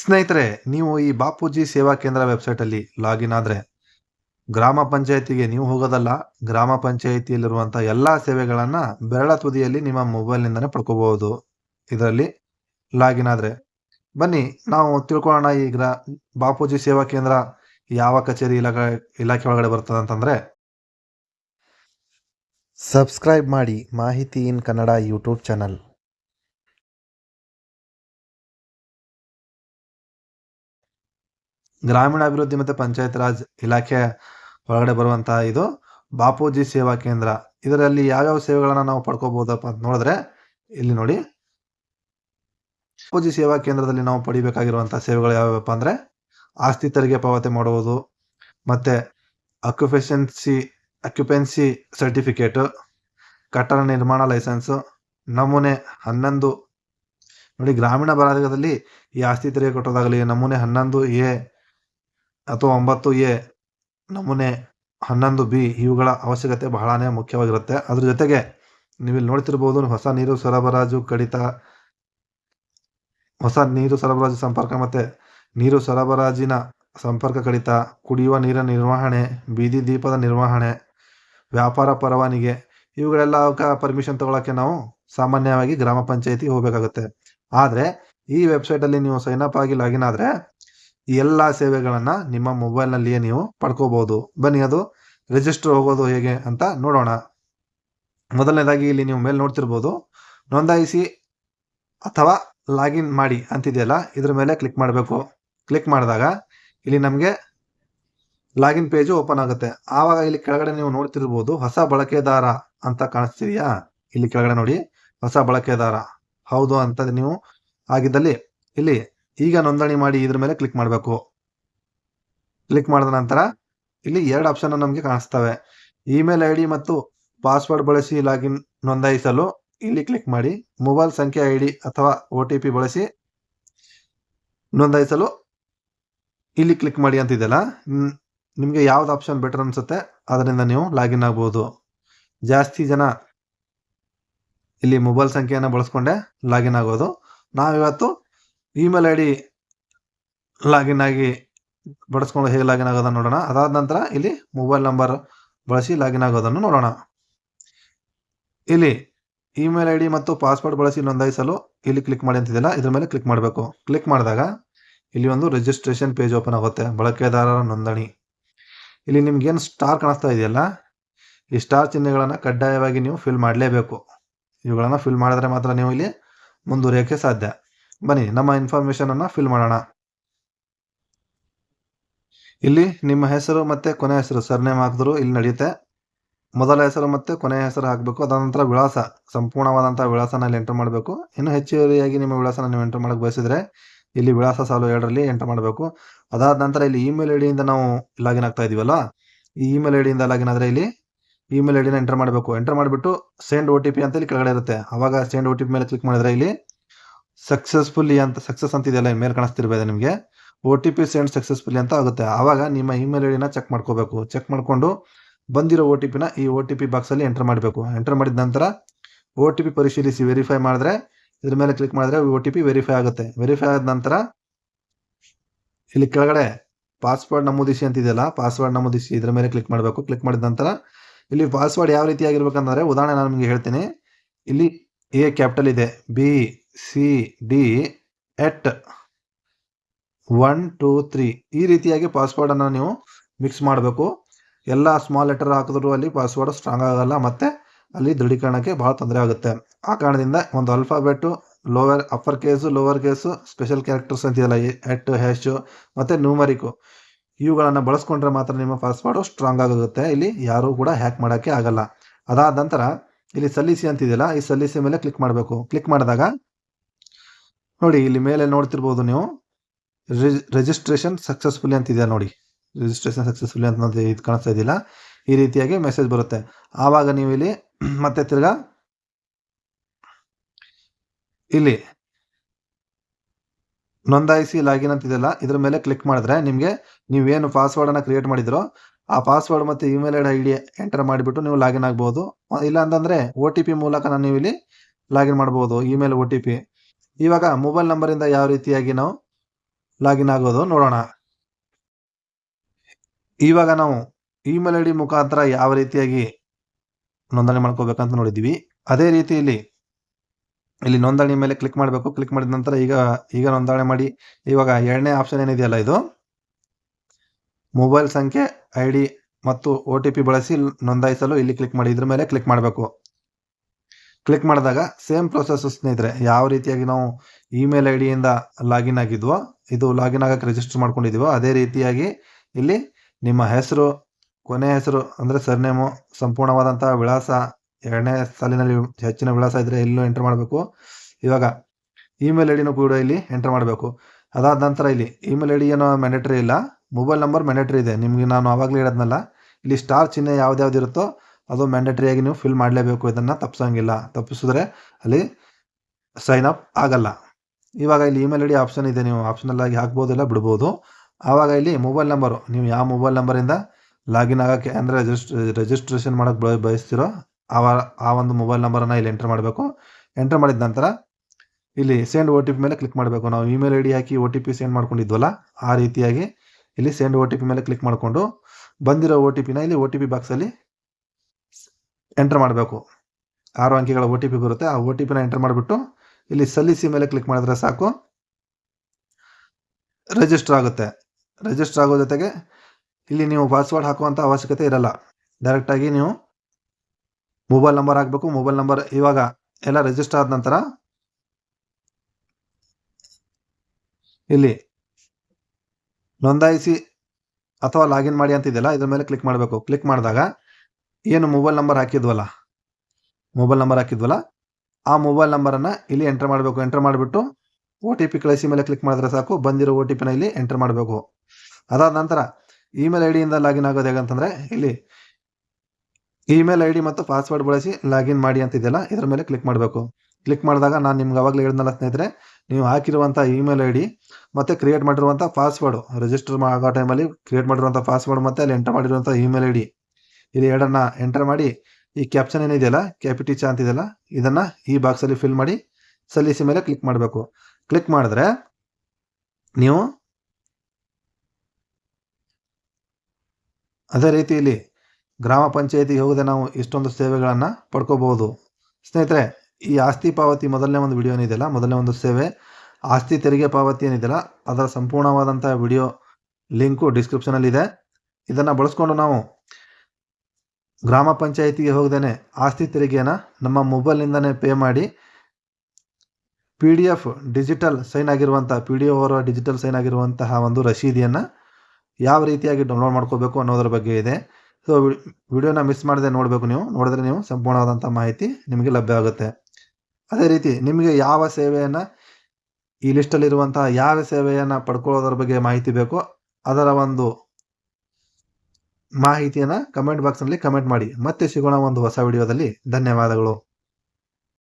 ಸ್ನೇಹಿತರೆ, ನೀವು ಈ ಬಾಪೂಜಿ ಸೇವಾ ಕೇಂದ್ರ ವೆಬ್ಸೈಟಲ್ಲಿ ಲಾಗಿನ್ ಆದರೆ ಗ್ರಾಮ ಪಂಚಾಯತಿಗೆ ನೀವು ಹೋಗೋದಲ್ಲ, ಗ್ರಾಮ ಪಂಚಾಯಿತಿಯಲ್ಲಿರುವಂಥ ಎಲ್ಲ ಸೇವೆಗಳನ್ನು ಬೆರಳ ತುದಿಯಲ್ಲಿ ನಿಮ್ಮ ಮೊಬೈಲ್ನಿಂದನೇ ಪಡ್ಕೋಬಹುದು. ಇದರಲ್ಲಿ ಲಾಗಿನ್ ಆದರೆ. ಬನ್ನಿ, ನಾವು ತಿಳ್ಕೊಳ್ಳೋಣ ಈ ಗ್ರಾ, ಬಾಪೂಜಿ ಸೇವಾ ಕೇಂದ್ರ ಯಾವ ಕಚೇರಿ ಇಲಾಖೆ ಇಲಾಖೆ ಒಳಗಡೆ ಬರ್ತದೆ ಅಂತಂದರೆ ಸಬ್ಸ್ಕ್ರೈಬ್ ಮಾಡಿ ಮಾಹಿತಿ ಇನ್ ಕನ್ನಡ ಯೂಟ್ಯೂಬ್ ಚಾನಲ್. ಗ್ರಾಮೀಣಾಭಿವೃದ್ಧಿ ಮತ್ತು ಪಂಚಾಯತ್ ರಾಜ್ ಇಲಾಖೆ ಒಳಗಡೆ ಬರುವಂತಹ ಇದು ಬಾಪೂಜಿ ಸೇವಾ ಕೇಂದ್ರ. ಇದರಲ್ಲಿ ಯಾವ್ಯಾವ ಸೇವೆಗಳನ್ನು ನಾವು ಪಡ್ಕೋಬಹುದಪ್ಪ ಅಂತ ನೋಡಿದ್ರೆ ಇಲ್ಲಿ ನೋಡಿ. ಬಾಪೂಜಿ ಸೇವಾ ಕೇಂದ್ರದಲ್ಲಿ ನಾವು ಪಡಿಬೇಕಾಗಿರುವಂತಹ ಸೇವೆಗಳು ಯಾವ್ಯಾವಪ್ಪ ಅಂದ್ರೆ ಆಸ್ತಿ ತೆರಿಗೆ ಪಾವತಿ ಮಾಡುವುದು ಮತ್ತೆ ಅಕ್ಯುಪೆಷನ್ಸಿ ಅಕ್ಯುಪೆನ್ಸಿ ಸರ್ಟಿಫಿಕೇಟ್ ಕಟ್ಟಡ ನಿರ್ಮಾಣ ಲೈಸೆನ್ಸು ನಮೂನೆ ಹನ್ನೊಂದು. ನೋಡಿ, ಗ್ರಾಮೀಣ ಭಾರತದಲ್ಲಿ ಈ ಆಸ್ತಿ ತೆರಿಗೆ ಕಟ್ಟೋದಾಗಲಿ, ನಮೂನೆ ಹನ್ನೊಂದು ಎ ಅಥವಾ ಒಂಬತ್ತು ಎ ನಮೂನೆ ಹನ್ನೊಂದು ಬಿ ಇವುಗಳ ಅವಶ್ಯಕತೆ ಬಹಳನೇ ಮುಖ್ಯವಾಗಿರುತ್ತೆ. ಅದ್ರ ಜೊತೆಗೆ ನೀವು ಇಲ್ಲಿ ನೋಡ್ತಿರ್ಬೋದು ಹೊಸ ನೀರು ಸರಬರಾಜು, ಕಡಿತ, ಹೊಸ ನೀರು ಸರಬರಾಜು ಸಂಪರ್ಕ ಮತ್ತೆ ನೀರು ಸರಬರಾಜಿನ ಸಂಪರ್ಕ ಕಡಿತ, ಕುಡಿಯುವ ನೀರಿನ ನಿರ್ವಹಣೆ, ಬೀದಿ ದೀಪದ ನಿರ್ವಹಣೆ, ವ್ಯಾಪಾರ ಪರವಾನಿಗೆ ಇವುಗಳೆಲ್ಲ ಪರ್ಮಿಷನ್ ತಗೊಳಕ್ಕೆ ನಾವು ಸಾಮಾನ್ಯವಾಗಿ ಗ್ರಾಮ ಪಂಚಾಯತಿ ಹೋಗಬೇಕಾಗುತ್ತೆ. ಆದರೆ ಈ ವೆಬ್ಸೈಟಲ್ಲಿ ನೀವು ಸೈನ್ ಅಪ್ ಆಗಿ ಲಾಗಿನ್ ಆದರೆ ಈ ಎಲ್ಲ ಸೇವೆಗಳನ್ನ ನಿಮ್ಮ ಮೊಬೈಲ್ನಲ್ಲಿಯೇ ನೀವು ಪಡ್ಕೋಬಹುದು ಬನ್ನಿ, ಅದು ರಿಜಿಸ್ಟರ್ ಹೋಗೋದು ಹೇಗೆ ಅಂತ ನೋಡೋಣ. ಮೊದಲನೇದಾಗಿ ಇಲ್ಲಿ ನೀವು ಮೇಲೆ ನೋಡ್ತಿರ್ಬೋದು. ನೋಂದಾಯಿಸಿ ಅಥವಾ ಲಾಗಿನ್ ಮಾಡಿ ಅಂತಿದೆಯಲ್ಲ, ಇದ್ರ ಮೇಲೆ ಕ್ಲಿಕ್ ಮಾಡಬೇಕು. ಕ್ಲಿಕ್ ಮಾಡಿದಾಗ ಇಲ್ಲಿ ನಮಗೆ ಲಾಗಿನ್ ಪೇಜು ಓಪನ್ ಆಗುತ್ತೆ. ಆವಾಗ ಇಲ್ಲಿ ಕೆಳಗಡೆ ನೀವು ನೋಡ್ತಿರ್ಬೋದು, ಹೊಸ ಬಳಕೆದಾರ ಅಂತ ಕಾಣಿಸ್ತಿದೆಯಾ? ಇಲ್ಲಿ ಕೆಳಗಡೆ ನೋಡಿ, ಹೊಸ ಬಳಕೆದಾರ. ಹೌದು ಅಂತ ನೀವು ಆಗಿದ್ದಲ್ಲಿ ಇಲ್ಲಿ ಈಗ ನೋಂದಣಿ ಮಾಡಿ ಇದ್ರ ಮೇಲೆ ಕ್ಲಿಕ್ ಮಾಡಬೇಕು. ಕ್ಲಿಕ್ ಮಾಡಿದ ನಂತರ ಇಲ್ಲಿ ಎರಡು ಆಪ್ಷನ್ ನಮಗೆ ಕಾಣಿಸ್ತವೆ. ಇಮೇಲ್ ಐ ಡಿ ಮತ್ತು ಪಾಸ್ವರ್ಡ್ ಬಳಸಿ ಲಾಗಿನ್ ನೋಂದಾಯಿಸಲು ಇಲ್ಲಿ ಕ್ಲಿಕ್ ಮಾಡಿ. ಮೊಬೈಲ್ ಸಂಖ್ಯೆ ಐ ಡಿ ಅಥವಾ ಒ ಟಿ ಪಿ ಬಳಸಿ ನೋಂದಾಯಿಸಲು ಇಲ್ಲಿ ಕ್ಲಿಕ್ ಮಾಡಿ ಅಂತಿದೆಯಲ್ಲ ನಿಮಗೆ ಯಾವ್ದು ಆಪ್ಷನ್ ಬೆಟರ್ ಅನ್ಸುತ್ತೆ ಅದರಿಂದ ನೀವು ಲಾಗಿನ್ ಆಗ್ಬೋದು. ಜಾಸ್ತಿ ಜನ ಇಲ್ಲಿ ಮೊಬೈಲ್ ಸಂಖ್ಯೆಯನ್ನು ಬಳಸ್ಕೊಂಡೆ ಲಾಗಿನ್ ಆಗೋದು. ನಾವಿವತ್ತು ಇಮೇಲ್ ಐ ಡಿ ಲಾಗಿನ್ ಆಗಿ ಬಳಸ್ಕೊಂಡು ಹೇಗೆ ಲಾಗಿನ್ ಆಗೋದನ್ನು ನೋಡೋಣ. ಅದಾದ ನಂತರ ಇಲ್ಲಿ ಮೊಬೈಲ್ ನಂಬರ್ ಬಳಸಿ ಲಾಗಿನ್ ಆಗೋದನ್ನು ನೋಡೋಣ. ಇಲ್ಲಿ ಇಮೇಲ್ ಐ ಡಿ ಮತ್ತು ಪಾಸ್ವರ್ಡ್ ಬಳಸಿ ನೋಂದಾಯಿಸಲು ಇಲ್ಲಿ ಕ್ಲಿಕ್ ಮಾಡಿ ಅಂತಿದೆಯಲ್ಲ, ಇದ್ರ ಮೇಲೆ ಕ್ಲಿಕ್ ಮಾಡಬೇಕು. ಕ್ಲಿಕ್ ಮಾಡಿದಾಗ ಇಲ್ಲಿ ಒಂದು ರಿಜಿಸ್ಟ್ರೇಷನ್ ಪೇಜ್ ಓಪನ್ ಆಗುತ್ತೆ, ಬಳಕೆದಾರರ ನೋಂದಣಿ. ಇಲ್ಲಿ ನಿಮ್ಗೇನು ಸ್ಟಾರ್ ಕಾಣಿಸ್ತಾ ಇದೆಯಲ್ಲ, ಈ ಸ್ಟಾರ್ ಚಿಹ್ನೆಗಳನ್ನು ಕಡ್ಡಾಯವಾಗಿ ನೀವು ಫಿಲ್ ಮಾಡಲೇಬೇಕು. ಇವುಗಳನ್ನು ಫಿಲ್ ಮಾಡಿದ್ರೆ ಮಾತ್ರ ನೀವು ಇಲ್ಲಿ ಮುಂದುವರಿಯೋಕ್ಕೆ ಸಾಧ್ಯ. ಬನ್ನಿ, ನಮ್ಮ ಇನ್ಫಾರ್ಮೇಶನ್ ಅನ್ನ ಫಿಲ್ ಮಾಡೋಣ. ಇಲ್ಲಿ ನಿಮ್ಮ ಹೆಸರು ಮತ್ತೆ ಕೊನೆ ಹೆಸರು ಸರ್ನೇಮ್ ಹಾಕಿದ್ರು ಇಲ್ಲಿ ನಡೆಯುತ್ತೆ. ಮೊದಲ ಹೆಸರು ಮತ್ತೆ ಕೊನೆಯ ಹೆಸರು ಹಾಕಬೇಕು, ಅದಾದ ನಂತರ ವಿಳಾಸ ಸಂಪೂರ್ಣವಾದಂತಹ ವಿಳಾಸನ ಇಲ್ಲಿ ಎಂಟರ್ ಮಾಡಬೇಕು. ಇನ್ನು ಹೆಚ್ಚುವರಿಯಾಗಿ ನಿಮ್ಮ ವಿಳಾಸನ ನೀವು ಎಂಟರ್ ಮಾಡಕ್ಕೆ ಬಯಸಿದ್ರೆ ಇಲ್ಲಿ ವಿಳಾಸ ಸಾಲು ಎರಡರಲ್ಲಿ ಎಂಟರ್ ಮಾಡಬೇಕು. ಅದಾದ ನಂತರ ಇಲ್ಲಿ ಇಮೇಲ್ ಐ ಡಿಯಿಂದ ನಾವು ಲಾಗಿನ್ ಆಗ್ತಾ ಇದೀವಲ್ಲ, ಈ ಇಮೇಲ್ ಐ ಡಿಯಿಂದ ಲಾಗಿನ್ ಆದ್ರೆ ಇಲ್ಲಿ ಇಮೇಲ್ ಐ ಡಿನ ಎಂಟರ್ ಮಾಡಬೇಕು. ಎಂಟರ್ ಮಾಡಿಬಿಟ್ಟು ಸೆಂಡ್ ಒ ಟಿ ಪಿ ಅಂತ ಇಲ್ಲಿ ಕೆಳಗಡೆ ಇರುತ್ತೆ. ಅವಾಗ ಸೆಂಡ್ ಒ ಟಿ ಪಿ ಮೇಲೆ ಕ್ಲಿಕ್ ಮಾಡಿದ್ರೆ ಇಲ್ಲಿ ಸಕ್ಸಸ್ಫುಲಿ ಅಂತ ಸಕ್ಸಸ್ ಅಂತಿದೆಯಲ್ಲ ಮೇಲೆ ಕಾಣಿಸ್ತಿರ್ಬೋದು ನಿಮಗೆ. O T P send successfully ಅಂತ ಆಗುತ್ತೆ. ಆವಾಗ ನಿಮ್ಮ ಇಮೇಲ್ ಐ ಡಿನ ಚೆಕ್ ಮಾಡ್ಕೋಬೇಕು. ಚೆಕ್ ಮಾಡಿಕೊಂಡು ಬಂದಿರೋ ಒ ಟಿ ಪಿನ ಈ ಒ ಟಿ ಪಿ ಬಾಕ್ಸಲ್ಲಿ ಎಂಟರ್ ಮಾಡಬೇಕು. ಎಂಟರ್ ಮಾಡಿದ ನಂತರ ಒ ಟಿ ಪಿ ಪರಿಶೀಲಿಸಿ ವೆರಿಫೈ ಮಾಡಿದ್ರೆ, ಇದ್ರ ಮೇಲೆ ಕ್ಲಿಕ್ ಮಾಡಿದ್ರೆ ಒ ಟಿ ಪಿ ವೆರಿಫೈ ಆಗುತ್ತೆ. ವೆರಿಫೈ ಆದ ನಂತರ ಇಲ್ಲಿ ಕೆಳಗಡೆ ಪಾಸ್ವರ್ಡ್ ನಮೂದಿಸಿ ಅಂತಿದೆಯಲ್ಲ ಪಾಸ್ವರ್ಡ್ ನಮೂದಿಸಿ ಇದ್ರ ಮೇಲೆ ಕ್ಲಿಕ್ ಮಾಡಬೇಕು. ಕ್ಲಿಕ್ ಮಾಡಿದ ನಂತರ ಇಲ್ಲಿ ಪಾಸ್ವರ್ಡ್ ಯಾವ ರೀತಿ ಆಗಿರ್ಬೇಕಂದ್ರೆ ಉದಾಹರಣೆ ನಾನು ನಿಮಗೆ ಹೇಳ್ತೀನಿ. ಇಲ್ಲಿ ಎ ಕ್ಯಾಪಿಟಲ್ ಇದೆ B C D at one two three ಈ ರೀತಿಯಾಗಿ ಪಾಸ್ವರ್ಡನ್ನು ನೀವು ಮಿಕ್ಸ್ ಮಾಡಬೇಕು. ಎಲ್ಲ ಸ್ಮಾಲ್ ಲೆಟರ್ ಹಾಕಿದ್ರು ಅಲ್ಲಿ ಪಾಸ್ವರ್ಡ್ ಸ್ಟ್ರಾಂಗ್ ಆಗಲ್ಲ, ಮತ್ತೆ ಅಲ್ಲಿ ದೃಢೀಕರಣಕ್ಕೆ ಬಹಳ ತೊಂದರೆ ಆಗುತ್ತೆ. ಆ ಕಾರಣದಿಂದ ಒಂದು alphabet lower upper case lower case special characters ಅಂತಿದೆಯಲ್ಲ at hash ಮತ್ತೆ ನ್ಯೂಮರಿಕು ಇವುಗಳನ್ನು ಬಳಸ್ಕೊಂಡ್ರೆ ಮಾತ್ರ ನಿಮ್ಮ ಪಾಸ್ವರ್ಡ್ ಸ್ಟ್ರಾಂಗ್ ಆಗುತ್ತೆ. ಇಲ್ಲಿ ಯಾರೂ ಕೂಡ ಹ್ಯಾಕ್ ಮಾಡೋಕ್ಕೆ ಆಗಲ್ಲ. ಅದಾದ ನಂತರ ಇಲ್ಲಿ ಸಲ್ಲಿಸಿ ಅಂತಿದೆಯಲ್ಲ, ಈ ಸಲ್ಲಿಸಿ ಮೇಲೆ ಕ್ಲಿಕ್ ಮಾಡಬೇಕು. ಕ್ಲಿಕ್ ಮಾಡಿದಾಗ ನೋಡಿ, ಇಲ್ಲಿ ಮೇಲೆ ನೋಡ್ತಿರ್ಬೋದು ನೀವು. ರಿಜಿಸ್ಟ್ರೇಷನ್ ಸಕ್ಸಸ್ಫುಲಿ ಅಂತಿದೆ ನೋಡಿ. ರಿಜಿಸ್ಟ್ರೇಷನ್ ಸಕ್ಸಸ್ಫುಲಿ ಅಂತ ಇದು ಕಾಣಿಸ್ತಾ ಇದ್ದಿಲ್ಲ ಈ ರೀತಿಯಾಗಿ ಮೆಸೇಜ್ ಬರುತ್ತೆ. ಆವಾಗ ನೀವು ಇಲ್ಲಿ ಮತ್ತೆ ತಿರ್ಗಾ, ಇಲ್ಲಿ ನೋಂದಾಯಿಸಿ ಲಾಗಿನ್ ಅಂತಿದೆಯಲ್ಲ ಇದ್ರ ಮೇಲೆ ಕ್ಲಿಕ್ ಮಾಡಿದ್ರೆ ನಿಮಗೆ ನೀವೇನು ಪಾಸ್ವರ್ಡ್ ಅನ್ನ ಕ್ರಿಯೇಟ್ ಮಾಡಿದ್ರೋ, ಆ ಪಾಸ್ವರ್ಡ್ ಮತ್ತೆ ಇಮೇಲ್ ಐ ಡಿ ಎಂಟರ್ ಮಾಡಿಬಿಟ್ಟು ನೀವು ಲಾಗಿನ್ ಆಗ್ಬೋದು. ಇಲ್ಲ ಅಂತಂದ್ರೆ ಒ ಟಿ ಪಿ ಮೂಲಕ ನೀವು ಇಲ್ಲಿ ಲಾಗಿನ್ ಮಾಡ್ಬೋದು. ಇಮೇಲ್ ಒ ಟಿ ಪಿ ಇವಾಗ ಮೊಬೈಲ್ ನಂಬರಿಂದ ಯಾವ ರೀತಿಯಾಗಿ ನಾವು ಲಾಗಿನ್ ಆಗೋದು ನೋಡೋಣ. ಇವಾಗ ನಾವು ಇಮೇಲ್ ಐ ಡಿ ಮುಖಾಂತರ ಯಾವ ರೀತಿಯಾಗಿ ನೋಂದಣಿ ಮಾಡ್ಕೋಬೇಕಂತ ನೋಡಿದ್ದೀವಿ. ಅದೇ ರೀತಿ ಇಲ್ಲಿ ಇಲ್ಲಿ ನೋಂದಣಿ ಮೇಲೆ ಕ್ಲಿಕ್ ಮಾಡಬೇಕು. ಕ್ಲಿಕ್ ಮಾಡಿದ ನಂತರ ಈಗ ಈಗ ನೋಂದಣಿ ಮಾಡಿ. ಇವಾಗ ಎರಡನೇ ಆಪ್ಷನ್ ಏನಿದೆಯಲ್ಲ ಇದು? ಮೊಬೈಲ್ ಸಂಖ್ಯೆ ಐ ಮತ್ತು ಒ ಟಿ ಪಿ ಬಳಸಿ ನೋಂದಾಯಿಸಲು ಇಲ್ಲಿ ಕ್ಲಿಕ್ ಮಾಡಿ. ಇದ್ರ ಮೇಲೆ ಕ್ಲಿಕ್ ಮಾಡಬೇಕು. ಕ್ಲಿಕ್ ಮಾಡಿದಾಗ ಸೇಮ್ ಪ್ರೊಸೆಸ್ ಸ್ನೇಹಿತರೆ, ಯಾವ ರೀತಿಯಾಗಿ ನಾವು ಇಮೇಲ್ ಐ ಡಿಯಿಂದ ಲಾಗಿನ್ ಆಗಿದ್ವೋ, ಇದು ಲಾಗಿನ್ ಆಗಕ್ಕೆ ರಿಜಿಸ್ಟರ್ ಮಾಡ್ಕೊಂಡಿದ್ದೀವೋ ಅದೇ ರೀತಿಯಾಗಿ ಇಲ್ಲಿ ನಿಮ್ಮ ಹೆಸರು, ಕೊನೆ ಹೆಸರು, ಅಂದರೆ ಸರ್ನೇಮು ಸಂಪೂರ್ಣವಾದಂತಹ ವಿಳಾಸ, ಎರಡನೇ ಸಾಲಿನಲ್ಲಿ ಹೆಚ್ಚಿನ ವಿಳಾಸ ಇದ್ರೆ ಎಲ್ಲೂ ಎಂಟರ್ ಮಾಡಬೇಕು. ಇವಾಗ ಇಮೇಲ್ ಐ ಡಿನೂ ಕೂಡ ಇಲ್ಲಿ ಎಂಟರ್ ಮಾಡಬೇಕು. ಅದಾದ ನಂತರ ಇಲ್ಲಿ ಇಮೇಲ್ ಐ ಡಿ ಏನೋ ಮ್ಯಾಂಡೇಟ್ರಿ ಇಲ್ಲ. ಮೊಬೈಲ್ ನಂಬರ್ ಮ್ಯಾಂಡೇಟ್ರಿ ಇದೆ. ನಿಮಗೆ ನಾನು ಆವಾಗಲೇ ಹೇಳೋದ್ನಲ್ಲ, ಇಲ್ಲಿ ಸ್ಟಾರ್ ಚಿಹ್ನೆ ಯಾವ್ದು ಇರುತ್ತೋ ಅದು ಮ್ಯಾಂಡೇಟರಿ ಆಗಿ ನೀವು ಫಿಲ್ ಮಾಡಲೇಬೇಕು. ಇದನ್ನು ತಪ್ಪಿಸೋಂಗಿಲ್ಲ ತಪ್ಪಿಸಿದ್ರೆ ಅಲ್ಲಿ ಸೈನ್ ಅಪ್ ಆಗಲ್ಲ. ಇವಾಗ ಇಲ್ಲಿ ಇಮೇಲ್ ಐ ಡಿ ಆಪ್ಷನ್ ಇದೆ. ನೀವು ಆಪ್ಷನಲ್ ಆಗಿ ಹಾಕ್ಬೋದಿಲ್ಲ ಬಿಡ್ಬೋದು. ಆವಾಗ ಇಲ್ಲಿ ಮೊಬೈಲ್ ನಂಬರು ನೀವು ಯಾವ ಮೊಬೈಲ್ ನಂಬರಿಂದ ಲಾಗಿನ್ ಆಗೋಕ್ಕೆ ಅಂದರೆ ರಿಜಿಸ್ಟ್ರ್ ರಿಜಿಸ್ಟ್ರೇಷನ್ ಮಾಡೋಕ್ಕೆ ಬಯ, ಬಯಸ್ತಿರೋ ಆ ಒಂದು ಮೊಬೈಲ್ ನಂಬರನ್ನು ಇಲ್ಲಿ ಎಂಟರ್ ಮಾಡಬೇಕು. ಎಂಟರ್ ಮಾಡಿದ ನಂತರ ಇಲ್ಲಿ ಸೆಂಡ್ ಒ ಟಿ ಪಿ ಮೇಲೆ ಕ್ಲಿಕ್ ಮಾಡಬೇಕು. ನಾವು ಇಮೇಲ್ ಐ ಡಿ ಹಾಕಿ ಒ ಟಿ ಪಿ ಸೆಂಡ್ ಮಾಡ್ಕೊಂಡಿದ್ವಲ್ಲ, ಆ ರೀತಿಯಾಗಿ ಇಲ್ಲಿ ಸೆಂಡ್ ಒ ಟಿ ಪಿ ಮೇಲೆ ಕ್ಲಿಕ್ ಮಾಡಿಕೊಂಡು ಬಂದಿರೋ ಒ ಟಿ ಪಿನ ಇಲ್ಲಿ ಒ ಟಿ ಪಿ ಬಾಕ್ಸಲ್ಲಿ ಎಂಟರ್ ಮಾಡಬೇಕು. ಆರು ಅಂಕಿಗಳ ಒ ಟಿ ಪಿ ಬರುತ್ತೆ. ಆ ಒ ಟಿ ಪಿನ ಎಂಟರ್ ಮಾಡಿಬಿಟ್ಟು ಇಲ್ಲಿ ಸಲ್ಲಿಸಿ ಮೇಲೆ ಕ್ಲಿಕ್ ಮಾಡಿದ್ರೆ ಸಾಕು. ರಿಜಿಸ್ಟರ್ ಆಗುತ್ತೆ. ರಿಜಿಸ್ಟರ್ ಆಗೋ ಜೊತೆಗೆ ಇಲ್ಲಿ ನೀವು ಪಾಸ್ವರ್ಡ್ ಹಾಕುವಂಥ ಅವಶ್ಯಕತೆ ಇರಲ್ಲ. ಡೈರೆಕ್ಟಾಗಿ ನೀವು ಮೊಬೈಲ್ ನಂಬರ್ ಹಾಕಬೇಕು. ಮೊಬೈಲ್ ನಂಬರ್ ಇವಾಗ ಎಲ್ಲ ರಿಜಿಸ್ಟರ್ ಆದ ನಂತರ ಇಲ್ಲಿ ನೋಂದಾಯಿಸಿ ಅಥವಾ ಲಾಗಿನ್ ಮಾಡಿ ಅಂತಿದೆಯಲ್ಲ ಇದ್ರ ಮೇಲೆ ಕ್ಲಿಕ್ ಮಾಡಬೇಕು. ಕ್ಲಿಕ್ ಮಾಡಿದಾಗ ಏನು ಮೊಬೈಲ್ ನಂಬರ್ ಹಾಕಿದ್ವಲ್ಲ? ಮೊಬೈಲ್ ನಂಬರ್ ಹಾಕಿದ್ವಲ್ಲ? ಆ ಮೊಬೈಲ್ ನಂಬರನ್ನು ಇಲ್ಲಿ ಎಂಟರ್ ಮಾಡಬೇಕು. ಎಂಟರ್ ಮಾಡಿಬಿಟ್ಟು ಒ ಟಿ ಪಿ ಕಳಿಸಿ ಮೇಲೆ ಕ್ಲಿಕ್ ಮಾಡಿದ್ರೆ ಸಾಕು. ಬಂದಿರೋ ಒ ಟಿ ಪಿನ ಇಲ್ಲಿ ಎಂಟರ್ ಮಾಡಬೇಕು. ಅದಾದ ನಂತರ ಇಮೇಲ್ ಐ ಡಿಯಿಂದ ಲಾಗಿನ್ ಆಗೋದು ಹೇಗಂತಂದರೆ ಇಲ್ಲಿ ಇಮೇಲ್ ಐ ಡಿ ಮತ್ತು ಪಾಸ್ವರ್ಡ್ ಬಳಸಿ ಲಾಗಿನ್ ಮಾಡಿ ಅಂತಿದೆಯಲ್ಲ ಇದರ ಮೇಲೆ ಕ್ಲಿಕ್ ಮಾಡಬೇಕು. ಕ್ಲಿಕ್ ಮಾಡಿದಾಗ ನಾನು ನಿಮ್ಗೆ ಅವಾಗಲೇ ಹೇಳಿದ್ನಲ್ಲ ಸ್ನೇಹಿತರೆ, ನೀವು ಹಾಕಿರುವಂಥ ಇಮೇಲ್ ಐ ಡಿ ಮತ್ತು ಕ್ರಿಯೇಟ್ ಮಾಡಿರುವಂಥ ಪಾಸ್ವರ್ಡು ರಿಜಿಸ್ಟರ್ ಆಗೋ ಟೈಮಲ್ಲಿ ಕ್ರಿಯೇಟ್ ಮಾಡಿರುವಂಥ ಪಾಸ್ವರ್ಡ್ ಮತ್ತು ಅಲ್ಲಿ ಎಂಟರ್ ಮಾಡಿರುವಂಥ ಇಮೇಲ್ ಐ ಡಿ ಇಲ್ಲಿ ಎರಡನ್ನ ಎಂಟರ್ ಮಾಡಿ, ಈ ಕ್ಯಾಪ್ಷನ್ ಏನಿದೆಯಲ್ಲ ಕ್ಯಾಪಿಟಿ ಚಾ ಅಂತಿದೆಯಲ್ಲ ಇದನ್ನ ಈ ಬಾಕ್ಸಲ್ಲಿ ಫಿಲ್ ಮಾಡಿ, ಸಲ್ಲಿಸಿ ಮೇಲೆ ಕ್ಲಿಕ್ ಮಾಡಬೇಕು. ಕ್ಲಿಕ್ ಮಾಡಿದ್ರೆ ನೀವು ಅದೇ ರೀತಿ ಇಲ್ಲಿ ಗ್ರಾಮ ಪಂಚಾಯತಿಗೆ ಹೋಗದೆ ನಾವು ಇಷ್ಟೊಂದು ಸೇವೆಗಳನ್ನು ಪಡ್ಕೋಬಹುದು. ಸ್ನೇಹಿತರೆ, ಈ ಆಸ್ತಿ ಪಾವತಿ ಮೊದಲನೇ ಒಂದು ವಿಡಿಯೋ ಏನಿದೆಯಲ್ಲ ಮೊದಲನೇ ಒಂದು ಸೇವೆ. ಆಸ್ತಿ ತೆರಿಗೆ ಪಾವತಿ ಏನಿದೆಯಲ್ಲ ಅದರ ಸಂಪೂರ್ಣವಾದಂಥ ವಿಡಿಯೋ ಲಿಂಕು ಡಿಸ್ಕ್ರಿಪ್ಷನಲ್ಲಿದೆ ಇದನ್ನು ಬಳಸ್ಕೊಂಡು ನಾವು ಗ್ರಾಮ ಪಂಚಾಯಿತಿಗೆ ಹೋಗದೇನೆ ಆಸ್ತಿ ತೆರಿಗೆಯನ್ನು ನಮ್ಮ ಮೊಬೈಲ್ನಿಂದನೇ ಪೇ ಮಾಡಿ P D F digital sign ಆಗಿರುವಂಥ ಪಿ ಡಿ ಅವರ ಡಿಜಿಟಲ್ ಸೈನ್ ಆಗಿರುವಂತಹ ಒಂದು ರಶೀದಿಯನ್ನು ಯಾವ ರೀತಿಯಾಗಿ ಡೌನ್ಲೋಡ್ ಮಾಡ್ಕೋಬೇಕು ಅನ್ನೋದ್ರ ಬಗ್ಗೆ ಇದೆ. ಸೊ ವಿಡಿಯೋನ ಮಿಸ್ ಮಾಡದೆ ನೋಡಬೇಕು ನೀವು. ನೋಡಿದ್ರೆ ನೀವು ಸಂಪೂರ್ಣವಾದಂಥ ಮಾಹಿತಿ ನಿಮಗೆ ಲಭ್ಯ ಆಗುತ್ತೆ. ಅದೇ ರೀತಿ ನಿಮಗೆ ಯಾವ ಸೇವೆಯನ್ನು ಈ ಲಿಸ್ಟಲ್ಲಿರುವಂತಹ ಯಾವ ಸೇವೆಯನ್ನು ಪಡ್ಕೊಳ್ಳೋದ್ರ ಬಗ್ಗೆ ಮಾಹಿತಿ ಬೇಕೋ ಅದರ ಒಂದು ಮಾಹಿತಿಯನ್ನು ಕಮೆಂಟ್ ಬಾಕ್ಸ್ನಲ್ಲಿ ಕಮೆಂಟ್ ಮಾಡಿ. ಮತ್ತೆ ಸಿಗೋಣ ಒಂದು ಹೊಸ ವಿಡಿಯೋದಲ್ಲಿ ಧನ್ಯವಾದಗಳು.